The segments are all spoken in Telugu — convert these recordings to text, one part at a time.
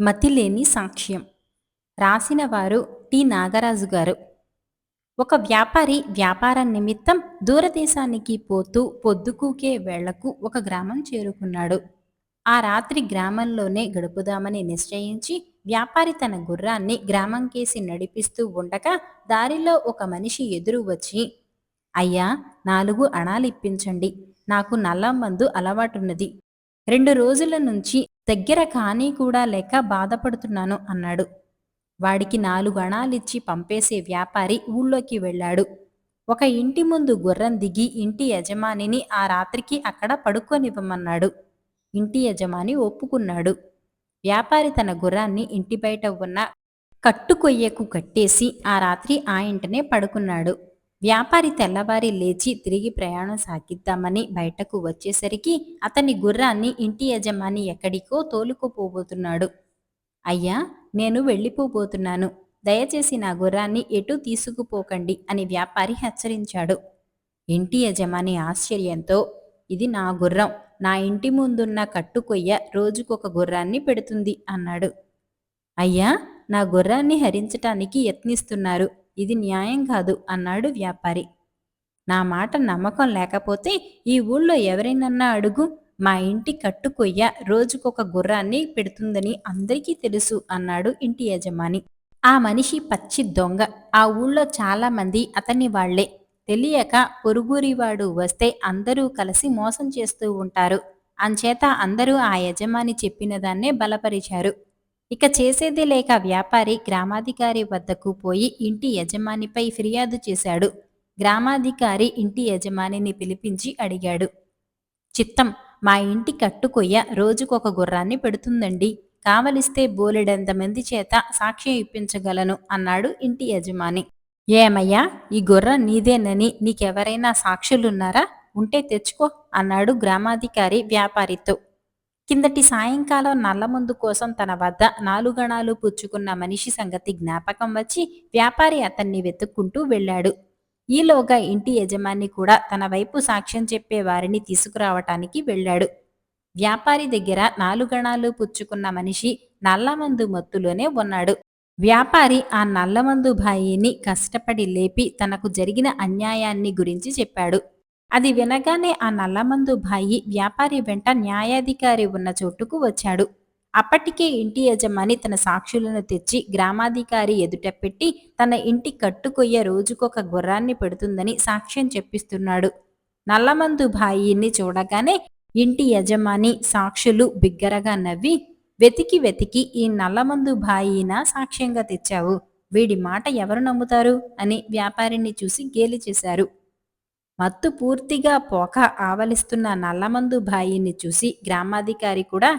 మతిలేని సాక్ష్యం. రాసిన వారు టి. నాగరాజు గారు. ఒక వ్యాపారి వ్యాపారం నిమిత్తం దూరదేశానికి పోతూ పొద్దుకూకే వేళకు ఒక గ్రామం చేరుకున్నాడు. ఆ రాత్రి గ్రామంలోనే గడుపుదామని నిశ్చయించి వ్యాపారి తన గుర్రాన్ని గ్రామం కేసి నడిపిస్తూ ఉండగా దారిలో ఒక మనిషి ఎదురు వచ్చి అయ్యా నాలుగు అణాలిప్పించండి. నాకు నల్ల మందు అలవాటున్నది. రెండు రోజుల నుంచి దగ్గర కానీ కూడా లేక బాధపడుతున్నాను అన్నాడు. వాడికి నాలుగు అణాలిచ్చి పంపేసే వ్యాపారి ఊళ్ళోకి వెళ్ళాడు. ఒక ఇంటి ముందు గుర్రం దిగి ఇంటి యజమానిని ఆ రాత్రికి అక్కడ పడుకోనివ్వమన్నాడు. ఇంటి యజమాని ఒప్పుకున్నాడు. వ్యాపారి తన గుర్రాన్ని ఇంటి బయట ఉన్న కట్టుకొయ్యకు కట్టేసి ఆ రాత్రి ఆ ఇంటనే పడుకున్నాడు. వ్యాపారి తెల్లవారి లేచి తిరిగి ప్రయాణం సాగిద్దామని బయటకు వచ్చేసరికి అతని గుర్రాన్ని ఇంటి యజమాని ఎక్కడికో తోలుకుపోబోతున్నాడు. అయ్యా నేను వెళ్ళిపోబోతున్నాను. దయచేసి నా గుర్రాన్ని ఎటూ తీసుకుపోకండి అని వ్యాపారి హెచ్చరించాడు. ఇంటి యజమాని ఆశ్చర్యంతో ఇది నా గుర్రం. నా ఇంటి ముందున్న కట్టుకొయ్య రోజుకొక గుర్రాన్ని పెడుతుంది అన్నాడు. అయ్యా నా గుర్రాన్ని హరించటానికి యత్నిస్తున్నారు. ఇది న్యాయం కాదు అన్నాడు వ్యాపారి. నా మాట నమ్మకం లేకపోతే ఈ ఊళ్ళో ఎవరైనన్నా అడుగు మా ఇంటి కట్టుకొయ్య రోజుకొక గుర్రాన్ని పెడుతుందని అందరికీ తెలుసు అన్నాడు ఇంటి యజమాని. ఆ మనిషి పచ్చి దొంగ. ఆ ఊళ్ళో చాలామంది అతని వాళ్ళే. తెలియక పొరుగురివాడు వస్తే అందరూ కలిసి మోసం చేస్తూ ఉంటారు. అంచేత అందరూ ఆ యజమాని చెప్పిన దాన్నే బలపరిచారు. ఇక చేసేది లేక వ్యాపారి గ్రామాధికారి వద్దకు పోయి ఇంటి యజమానిపై ఫిర్యాదు చేశాడు. గ్రామాధికారి ఇంటి యజమానిని పిలిపించి అడిగాడు. చిత్తం మా ఇంటి కట్టుకొయ్య రోజుకొక గుర్రాన్ని పెడుతుందండి. కావలిస్తే బోలెడంతమంది చేత సాక్ష్యం ఇప్పించగలను అన్నాడు ఇంటి యజమాని. ఏమయ్యా ఈ గుర్ర నీదేనని నీకెవరైనా సాక్షులున్నారా? ఉంటే తెచ్చుకో అన్నాడు గ్రామాధికారి వ్యాపారితో. కిందటి సాయంకాలం నల్లమందు కోసం తన వద్ద నాలుగణాలు పుచ్చుకున్న మనిషి సంగతి జ్ఞాపకం వచ్చి వ్యాపారి అతన్ని వెతుక్కుంటూ వెళ్ళాడు. ఈలోగా ఇంటి యజమాని కూడా తన వైపు సాక్ష్యం చెప్పే వారిని తీసుకురావటానికి వెళ్ళాడు. వ్యాపారి దగ్గర నాలుగణాలు పుచ్చుకున్న మనిషి నల్లమందు మత్తులోనే ఉన్నాడు. వ్యాపారి ఆ నల్లమందు భాయిని కష్టపడి లేపి తనకు జరిగిన అన్యాయాన్ని గురించి చెప్పాడు. అది వినగానే ఆ నల్లమందు భాయి వ్యాపారి వెంట న్యాయాధికారి ఉన్న చోటుకు వచ్చాడు. అప్పటికే ఇంటి యజమాని తన సాక్షులను తెచ్చి గ్రామాధికారి ఎదుట పెట్టి తన ఇంటి కట్టుకొయ్య రోజుకొక గుర్రాన్ని పెడుతుందని సాక్ష్యం చెప్పిస్తున్నాడు. నల్లమందు భాయిని చూడగానే ఇంటి యజమాని సాక్షులు బిగ్గరగా నవ్వి వెతికి వెతికి ఈ నల్లమందు భాయిన సాక్ష్యంగా తెచ్చావు. వీడి మాట ఎవరు నమ్ముతారు? అని వ్యాపారిని చూసి గేలి చేశారు. మత్తు పూర్తిగా పోక ఆవలిస్తున్న నల్లమందు బాయిని చూసి గ్రామాధికారి కూడా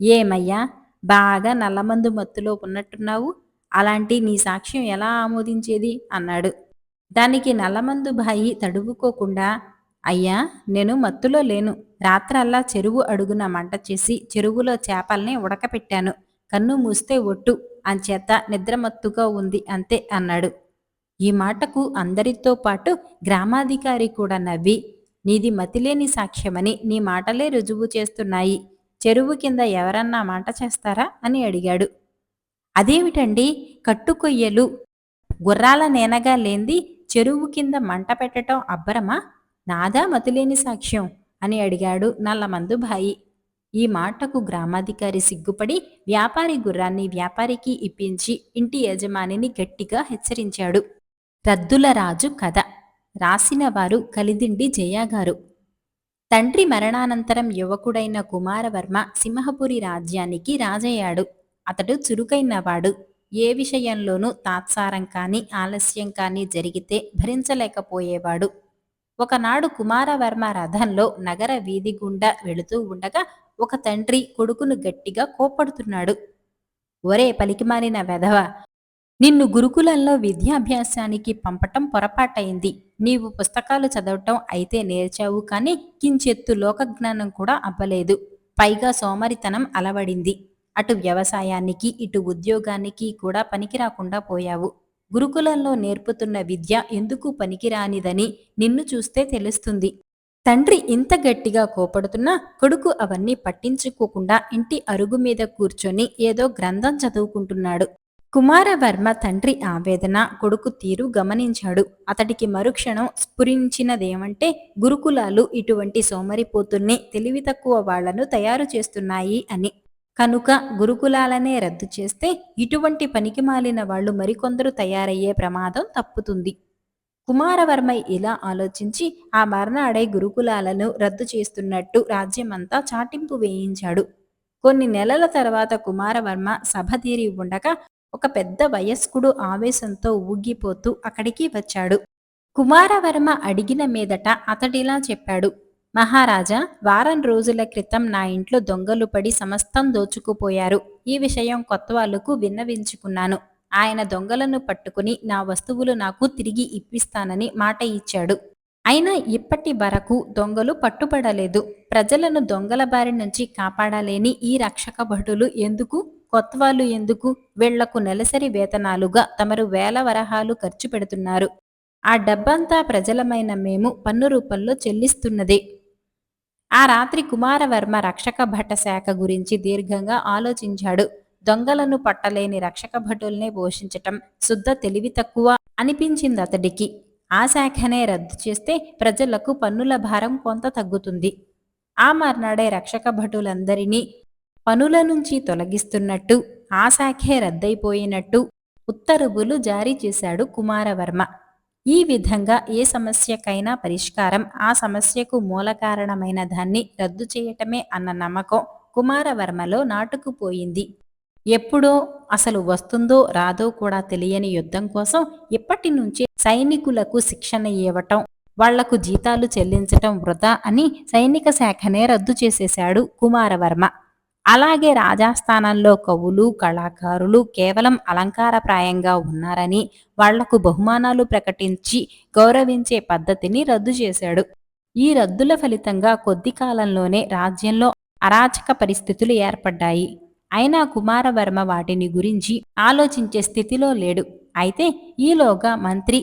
ఏమయ్యా బాగా నల్లమందు మత్తులో ఉన్నట్టున్నావు? అలాంటి నీ సాక్ష్యం ఎలా ఆమోదించేది? అన్నాడు. దానికి నల్లమందు బాయి తడువుకోకుండా అయ్యా నేను మత్తులో లేను. రాత్రల్లా చెరువు అడుగున మంట చేసి చెరువులో చేపల్ని ఉడకపెట్టాను. కన్ను మూస్తే ఒట్టు. అంచేత నిద్రమత్తుగా ఉంది అంతే అన్నాడు. ఈ మాటకు అందరితో పాటు గ్రామాధికారి కూడా నవ్వి నీది మతిలేని సాక్ష్యమని నీ మాటలే రుజువు చేస్తున్నాయి. చెరువు కింద ఎవరన్నా మంట చేస్తారా? అని అడిగాడు. అదేమిటండి? కట్టుకొయ్యలు. గుర్రాల నేనగా లేంది చెరువు కింద మంట పెట్టడం అబ్బరమా? నాదా మతిలేని సాక్ష్యం? అని అడిగాడు నల్లమందు భాయి ఈ మాటకు గ్రామాధికారి సిగ్గుపడి వ్యాపారి గుర్రాన్ని వ్యాపారికి ఇప్పించి ఇంటి యజమానిని గట్టిగా హెచ్చరించాడు. రద్దుల రాజు కథ. రాసినవారు కలిదిండి జయాగారు. తండ్రి మరణానంతరం యువకుడైన కుమారవర్మ సింహపురి రాజ్యానికి రాజయ్యాడు. అతడు చురుకైనవాడు. ఏ విషయంలోనూ తాత్సారం కానీ ఆలస్యం కానీ జరిగితే భరించలేకపోయేవాడు. ఒకనాడు కుమారవర్మ రథంలో నగర వీధి గుండా వెళుతూ ఉండగా ఒక తండ్రి కొడుకును గట్టిగా కోప్పడుతున్నాడు. ఒరే పలికిమాలిన వెధవ నిన్ను గురుకులంలో విద్యాభ్యాసానికి పంపటం పొరపాటైంది. నీవు పుస్తకాలు చదవటం అయితే నేర్చావు కానీ కించెత్తు లోకజ్ఞానం కూడా అవ్వలేదు. పైగా సోమరితనం అలవడింది. అటు వ్యవసాయానికి ఇటు ఉద్యోగానికి కూడా పనికిరాకుండా పోయావు. గురుకులంలో నేర్పుతున్న విద్య ఎందుకు పనికిరానిదని నిన్ను చూస్తే తెలుస్తుంది. తండ్రి ఇంత గట్టిగా కోపడుతున్నా కొడుకు అవన్నీ పట్టించుకోకుండా ఇంటి అరుగు మీద కూర్చొని ఏదో గ్రంథం చదువుకుంటున్నాడు. కుమారవర్మ తండ్రి ఆవేదన కొడుకు తీరు గమనించాడు. అతడికి మరుక్షణం స్ఫురించినదేమంటే గురుకులాలు ఇటువంటి సోమరిపోతుల్ని తెలివి తక్కువ వాళ్ళను తయారు చేస్తున్నాయి అని. కనుక గురుకులాలనే రద్దు చేస్తే ఇటువంటి పనికిమాలిన వాళ్ళు మరికొందరు తయారయ్యే ప్రమాదం తప్పుతుంది. కుమారవర్మ ఇలా ఆలోచించి ఆ మర్నాడే గురుకులాలను రద్దు చేస్తున్నట్టు రాజ్యమంతా చాటింపు వేయించాడు. కొన్ని నెలల తర్వాత కుమారవర్మ సభ తీరి ఉండగా ఒక పెద్ద వయస్కుడు ఆవేశంతో ఊగిపోతూ అక్కడికి వచ్చాడు. కుమారవర్మ అడిగిన మీదట అతడిలా చెప్పాడు. మహారాజా వారం రోజుల క్రితం నా ఇంట్లో దొంగలు పడి సమస్తం దోచుకుపోయారు. ఈ విషయం కొత్తవాళ్ళకు విన్నవించుకున్నాను. ఆయన దొంగలను పట్టుకుని నా వస్తువులు నాకు తిరిగి ఇప్పిస్తానని మాట ఇచ్చాడు. అయినా ఇప్పటి వరకు దొంగలు పట్టుబడలేదు. ప్రజలను దొంగల బారి నుంచి కాపాడలేని ఈ రక్షక భటులు ఎందుకు? కొత్తవాళ్ళు ఎందుకు? వీళ్ళకు నెలసరి వేతనాలుగా తమరు వేల వరహాలు ఖర్చు పెడుతున్నారు. ఆ డబ్బంతా ప్రజలమైన మేము పన్ను రూపంలో చెల్లిస్తున్నదే. ఆ రాత్రి కుమారవర్మ రక్షక భట శాఖ గురించి దీర్ఘంగా ఆలోచించాడు. దొంగలను పట్టలేని రక్షక భటుల్నే పోషించటం శుద్ధ తెలివి తక్కువ అనిపించింది అతడికి. ఆ శాఖనే రద్దు చేస్తే ప్రజలకు పన్నుల భారం కొంత తగ్గుతుంది. ఆ మర్నాడే రక్షక భటులందరినీ పనుల నుంచి తొలగిస్తున్నట్టు ఆ శాఖే రద్దయిపోయినట్టు ఉత్తర్వులు జారీ చేశాడు కుమారవర్మ. ఈ విధంగా ఏ సమస్యకైనా పరిష్కారం ఆ సమస్యకు మూల కారణమైన దాన్ని రద్దు చేయటమే అన్న నమ్మకం కుమారవర్మలో నాటుకుపోయింది. ఎప్పుడో అసలు వస్తుందో రాదో కూడా తెలియని యుద్ధం కోసం ఇప్పటి నుంచే సైనికులకు శిక్షణ ఇవ్వటం వాళ్ళకు జీతాలు చెల్లించటం వృధా అని సైనిక శాఖనే రద్దు చేసేశాడు కుమారవర్మ. అలాగే రాజాస్థానంలో కవులు కళాకారులు కేవలం అలంకారప్రాయంగా ఉన్నారని వాళ్ళకు బహుమానాలు ప్రకటించి గౌరవించే పద్ధతిని రద్దు చేశాడు. ఈ రద్దుల ఫలితంగా కొద్ది కాలంలోనే రాజ్యంలో అరాచక పరిస్థితులు ఏర్పడ్డాయి. అయినా కుమారవర్మ వాటిని గురించి ఆలోచించే స్థితిలో లేడు. అయితే ఈలోగా మంత్రి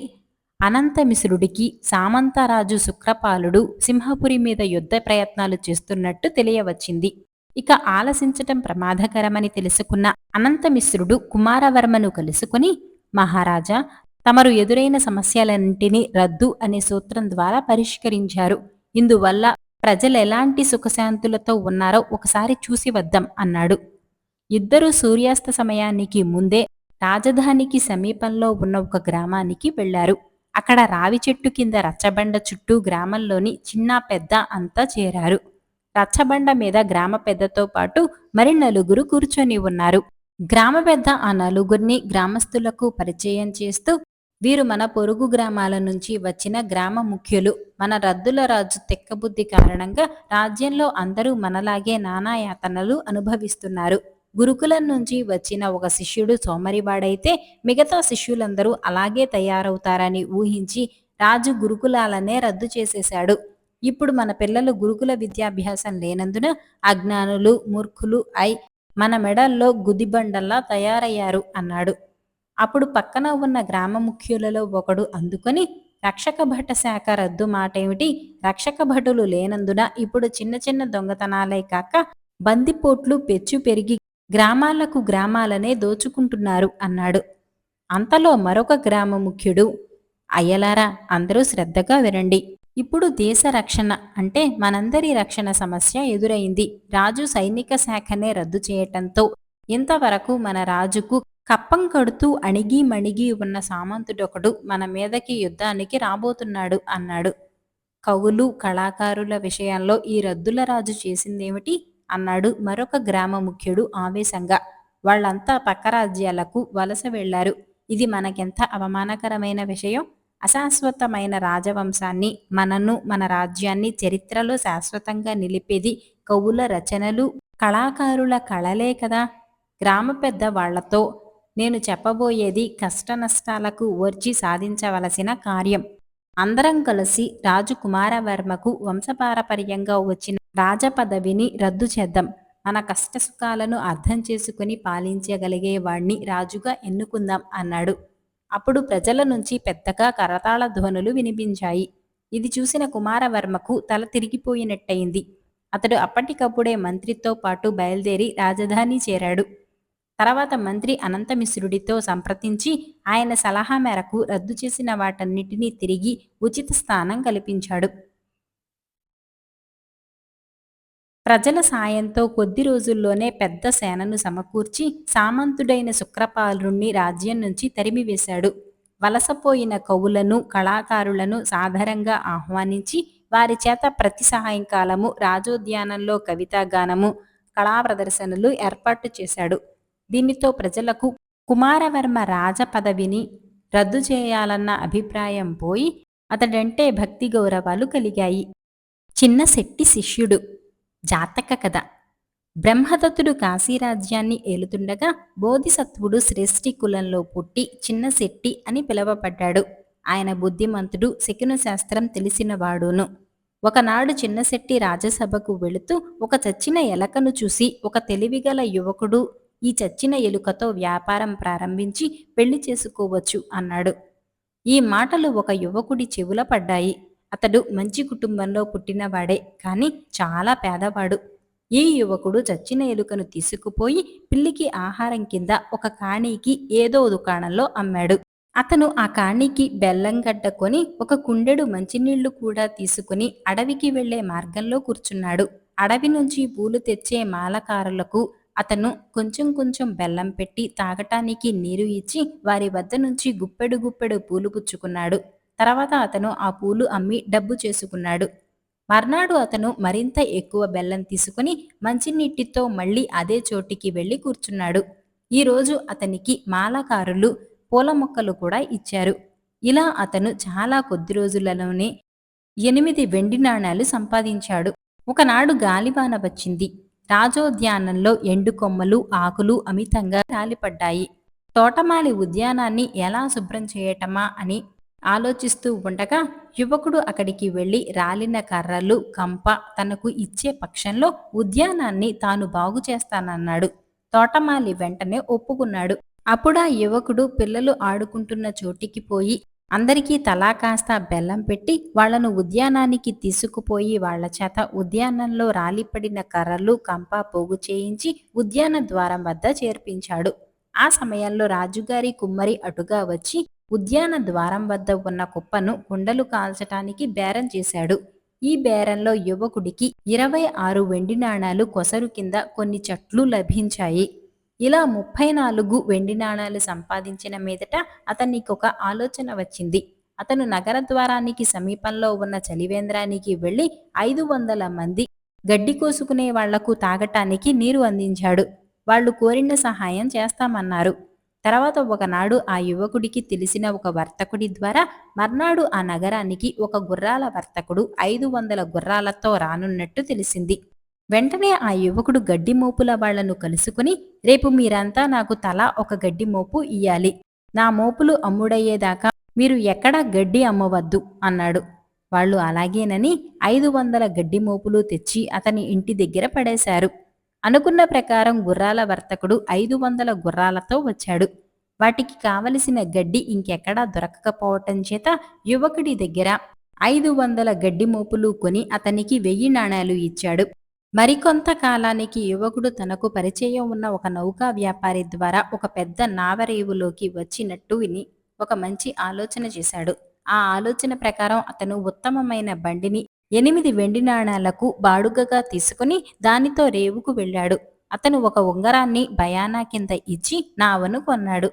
అనంతమిశ్రుడికి సామంతరాజు శుక్రపాలుడు సింహపురి మీద యుద్ధ ప్రయత్నాలు చేస్తున్నట్టు తెలియవచ్చింది. ఇక ఆలసించటం ప్రమాదకరమని తెలుసుకున్న అనంతమిశ్రుడు కుమారవర్మను కలుసుకుని మహారాజా తమరు ఎదురైన సమస్యలన్నింటినీ రద్దు అనే సూత్రం ద్వారా పరిష్కరించారు. ఇందువల్ల ప్రజలు ఎలాంటి సుఖశాంతులతో ఉన్నారో ఒకసారి చూసి వద్దాం అన్నాడు. ఇద్దరు సూర్యాస్త సమయానికి ముందే రాజధానికి సమీపంలో ఉన్న ఒక గ్రామానికి వెళ్ళారు అక్కడ రావి చెట్టు కింద రచ్చబండ చుట్టూ గ్రామంలోని చిన్న పెద్ద అంతా చేరారు. రచ్చబండ మీద గ్రామ పెద్దతో పాటు మరి నలుగురు కూర్చొని ఉన్నారు. గ్రామ పెద్ద ఆ నలుగురిని గ్రామస్తులకు పరిచయం చేస్తూ వీరు మన పొరుగు గ్రామాల నుంచి వచ్చిన గ్రామ ముఖ్యులు. మన రద్దుల రాజు తెక్కబుద్ధి కారణంగా రాజ్యంలో అందరూ మనలాగే నానాయాతనలు అనుభవిస్తున్నారు. గురుకులం నుంచి వచ్చిన ఒక శిష్యుడు సోమరివాడైతే మిగతా శిష్యులందరూ అలాగే తయారవుతారని ఊహించి రాజు గురుకులాలనే రద్దు చేసేశాడు. ఇప్పుడు మన పిల్లలు గురుకుల విద్యాభ్యాసం లేనందున అజ్ఞానులు మూర్ఖులు అయి మన మెడల్లో గుదిబండల్లా తయారయ్యారు అన్నాడు. అప్పుడు పక్కన ఉన్న గ్రామ ముఖ్యులలో ఒకడు అందుకొని రక్షక భట శాఖ రద్దు మాటేమిటి? రక్షక భటులు లేనందున ఇప్పుడు చిన్న చిన్న దొంగతనాలే కాక బందిపోట్లు పెచ్చు పెరిగి గ్రామాలకు గ్రామాలనే దోచుకుంటున్నారు అన్నాడు. అంతలో మరొక గ్రామ ముఖ్యుడు అయ్యలారా అందరూ శ్రద్ధగా వినండి. ఇప్పుడు దేశ రక్షణ అంటే మనందరి రక్షణ సమస్య ఎదురైంది. రాజు సైనిక శాఖనే రద్దు చేయటంతో ఇంతవరకు మన రాజుకు కప్పం కడుతూ అణిగి మణిగి ఉన్న సామంతుడొకడు మన మీదకి యుద్ధానికి రాబోతున్నాడు అన్నాడు. కవులు కళాకారుల విషయంలో ఈ రద్దుల రాజు చేసిందేమిటి? అన్నాడు మరొక గ్రామ ముఖ్యుడు ఆవేశంగా. వాళ్ళంతా పక్క రాజ్యాలకు వలస వెళ్ళారు. ఇది మనకెంత అవమానకరమైన విషయం? అశాశ్వతమైన రాజవంశాన్ని మనను మన రాజ్యాన్ని చరిత్రలో శాశ్వతంగా నిలిపేది కవుల రచనలు కళాకారుల కళలే కదా. గ్రామ పెద్ద వాళ్ళతో నేను చెప్పబోయేది కష్టనష్టాలకు ఓర్చి సాధించవలసిన కార్యం. అందరం కలిసి రాజు కుమారవర్మకు వంశపారపర్యంగా వచ్చిన రాజపదవిని రద్దు చేద్దాం. మన కష్టసుఖాలను అర్థం చేసుకుని పాలించగలిగే వాణ్ణి రాజుగా ఎన్నుకుందాం అన్నాడు. అప్పుడు ప్రజల నుంచి పెద్దగా కరతాళ ధ్వనులు వినిపించాయి. ఇది చూసిన కుమారవర్మకు తల తిరిగిపోయినట్టయింది. అతడు అప్పటికప్పుడే మంత్రితో పాటు బయలుదేరి రాజధాని చేరాడు. తర్వాత మంత్రి అనంతమిశ్రుడితో సంప్రదించి ఆయన సలహా మేరకు రద్దు చేసిన వాటన్నిటినీ తిరిగి ఉచిత స్థానం కల్పించాడు. ప్రజల సాయంతో కొద్ది రోజుల్లోనే పెద్ద సేనను సమకూర్చి సామంతుడైన శుక్రపాలుణ్ణి రాజ్యం నుంచి తరిమివేశాడు. వలసపోయిన కవులను కళాకారులను సాదరంగా ఆహ్వానించి వారి చేత ప్రతి సాయంకాలము రాజోద్యానంలో కవితాగానము కళా ప్రదర్శనలు ఏర్పాటు చేశాడు. దీనితో ప్రజలకు కుమారవర్మ రాజ పదవిని రద్దు చేయాలన్న అభిప్రాయం పోయి అతడంటే భక్తి గౌరవాలు కలిగాయి. చిన్న శెట్టి శిష్యుడు జాతక కథ. బ్రహ్మదత్తుడు కాశీరాజ్యాన్ని ఏలుతుండగా బోధిసత్వుడు శ్రేష్ఠి కులంలో పుట్టి చిన్న శెట్టి అని పిలువబడ్డాడు. ఆయన బుద్ధిమంతుడు శకున శాస్త్రం తెలిసినవాడును. ఒకనాడు చిన్నశెట్టి రాజసభకు వెళుతూ ఒక చచ్చిన ఎలకను చూసి ఒక తెలివిగల యువకుడు ఈ చచ్చిన ఎలుకతో వ్యాపారం ప్రారంభించి పెళ్ళి చేసుకోవచ్చు అన్నాడు. ఈ మాటలు ఒక యువకుడి చెవుల పడ్డాయి. అతడు మంచి కుటుంబంలో పుట్టినవాడే కానీ చాలా పేదవాడు. ఈ యువకుడు చచ్చిన ఎలుకను తీసుకుపోయి పిల్లికి ఆహారం కింద ఒక కాణీకి ఏదో దుకాణంలో అమ్మాడు. అతను ఆ కాణీకి బెల్లం గడ్డ కొని ఒక కుండెడు మంచినీళ్ళు కూడా తీసుకుని అడవికి వెళ్ళే మార్గంలో కూర్చున్నాడు. అడవి నుంచి పూలు తెచ్చే మాలకారులకు అతను కొంచెం కొంచెం బెల్లం పెట్టి తాగటానికి నీరు ఇచ్చి వారి వద్ద నుంచి గుప్పెడు గుప్పెడు పూలు పుచ్చుకున్నాడు. తర్వాత అతను ఆ పూలు అమ్మి డబ్బు చేసుకున్నాడు. మర్నాడు అతను మరింత ఎక్కువ బెల్లం తీసుకుని మంచినీటితో మళ్ళీ అదే చోటికి వెళ్ళి కూర్చున్నాడు. ఈరోజు అతనికి మాలకారులు పూల మొక్కలు కూడా ఇచ్చారు. ఇలా అతను చాలా కొద్ది రోజులలోనే ఎనిమిది వెండి నాణాలు సంపాదించాడు. ఒకనాడు గాలివాన వచ్చింది. రాజోద్యానంలో ఎండు కొమ్మలు ఆకులు అమితంగా రాలిపడ్డాయి. తోటమాలి ఉద్యానాన్ని ఎలా శుభ్రం చేయటమా అని ఆలోచిస్తూ ఉండగా యువకుడు అక్కడికి వెళ్ళి రాలిన కర్రలు కంప తనకు ఇచ్చే పక్షంలో ఉద్యానాన్ని తాను బాగు చేస్తానన్నాడు. తోటమాలి వెంటనే ఒప్పుకున్నాడు. అప్పుడా యువకుడు పిల్లలు ఆడుకుంటున్న చోటికి పోయి అందరికీ తలా కాస్త బెల్లం పెట్టి వాళ్ళను ఉద్యానానికి తీసుకుపోయి వాళ్ళ చేత ఉద్యానంలో రాలిపడిన కర్రలు కంప పోగు చేయించి ఉద్యాన ద్వారం వద్ద చేర్పించాడు. ఆ సమయంలో రాజుగారి కుమ్మరి అటుగా వచ్చి ఉద్యాన ద్వారం వద్ద ఉన్న కుప్పను కుండలు కాల్చటానికి బేరం చేశాడు. ఈ బేరంలో యువకుడికి ఇరవై ఆరు వెండి నాణాలు కొసరు కింద కొన్ని చెట్లు లభించాయి. ఇలా ముప్పై నాలుగు వెండి నాణాలు సంపాదించిన మీదట అతనికి ఒక ఆలోచన వచ్చింది. అతను నగర ద్వారానికి సమీపంలో ఉన్న చలివేంద్రానికి వెళ్ళి ఐదు వందల మంది గడ్డి కోసుకునే వాళ్ళకు తాగటానికి నీరు అందించాడు. వాళ్ళు కోరిన సహాయం చేస్తామన్నారు. తర్వాత ఒకనాడు ఆ యువకుడికి తెలిసిన ఒక వర్తకుడి ద్వారా మర్నాడు ఆ నగరానికి ఒక గుర్రాల వర్తకుడు ఐదు వందల గుర్రాలతో రానున్నట్టు తెలిసింది. వెంటనే ఆ యువకుడు గడ్డి మోపుల వాళ్ళను కలుసుకుని రేపు మీరంతా నాకు తలా ఒక గడ్డి మోపు ఇయ్యాలి. నా మోపులు అమ్ముడయ్యేదాకా మీరు ఎక్కడా గడ్డి అమ్మవద్దు అన్నాడు. వాళ్ళు అలాగేనని ఐదు వందల గడ్డి మోపులు తెచ్చి అతని ఇంటి దగ్గర పడేశారు. అనుకున్న ప్రకారం గుర్రాల వర్తకుడు ఐదు వందల గుర్రాలతో వచ్చాడు. వాటికి కావలసిన గడ్డి ఇంకెక్కడా దొరకకపోవటం చేత యువకుడి దగ్గర ఐదు వందల గడ్డి మోపులు కొని అతనికి వెయ్యి నాణాలు ఇచ్చాడు. మరికొంత కాలానికి యువకుడు తనకు పరిచయం ఉన్న ఒక నౌకా వ్యాపారి ద్వారా ఒక పెద్ద నావరేవులోకి వచ్చినట్టు విని ఒక మంచి ఆలోచన చేశాడు. ఆ ఆలోచన ప్రకారం అతను ఉత్తమమైన బండిని ఎనిమిది వెండి నాణాలకు బాడుగగా తీసుకుని దానితో రేవుకు వెళ్ళాడు. అతను ఒక ఉంగరాన్ని భయానా కింద ఇచ్చి నావను కొన్నాడు.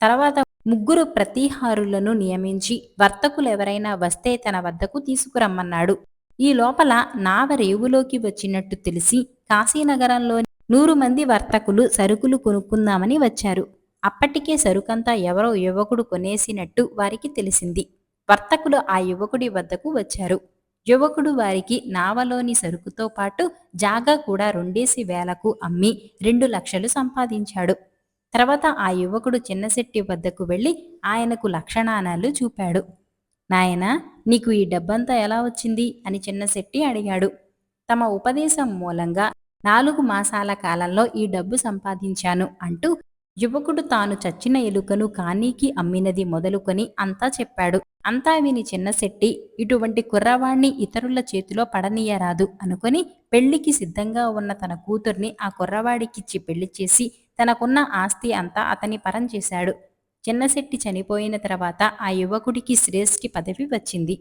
తర్వాత ముగ్గురు ప్రతిహారులను నియమించి వర్తకులెవరైనా వస్తే తన వద్దకు తీసుకురమ్మన్నాడు. ఈ లోపల నావ రేవులోకి వచ్చినట్టు తెలిసి కాశీనగరంలోని నూరు మంది వర్తకులు సరుకులు కొనుక్కుందామని వచ్చారు. అప్పటికే సరుకంతా ఎవరో యువకుడు కొనేసినట్టు వారికి తెలిసింది. వర్తకులు ఆ యువకుడి వద్దకు వచ్చారు. యువకుడు వారికి నావలోని సరుకుతో పాటు జాగా కూడా రెండేసి వేలకు అమ్మి రెండు లక్షలు సంపాదించాడు. తర్వాత ఆ యువకుడు చిన్నశెట్టి వద్దకు వెళ్ళి ఆయనకు లక్షణానాలు చూపాడు. నాయనా నీకు ఈ డబ్బంతా ఎలా వచ్చింది? అని చిన్నశెట్టి అడిగాడు. తమ ఉపదేశం మూలంగా నాలుగు మాసాల కాలంలో ఈ డబ్బు సంపాదించాను అంటూ యువకుడు తాను చచ్చిన ఎలుకను కానీకి అమ్మినది మొదలుకొని అంతా చెప్పాడు. అంతా విని చిన్నశెట్టి ఇటువంటి కుర్రవాణ్ణి ఇతరుల చేతిలో పడనీయరాదు అనుకొని పెళ్ళికి సిద్ధంగా ఉన్న తన కూతుర్ని ఆ కుర్రవాడికిచ్చి పెళ్ళి చేసి తనకున్న ఆస్తి అంతా అతని పరం చేశాడు. చిన్నశెట్టి చనిపోయిన తర్వాత ఆ యువకుడికి శ్రేష్ఠి పదవి వచ్చింది.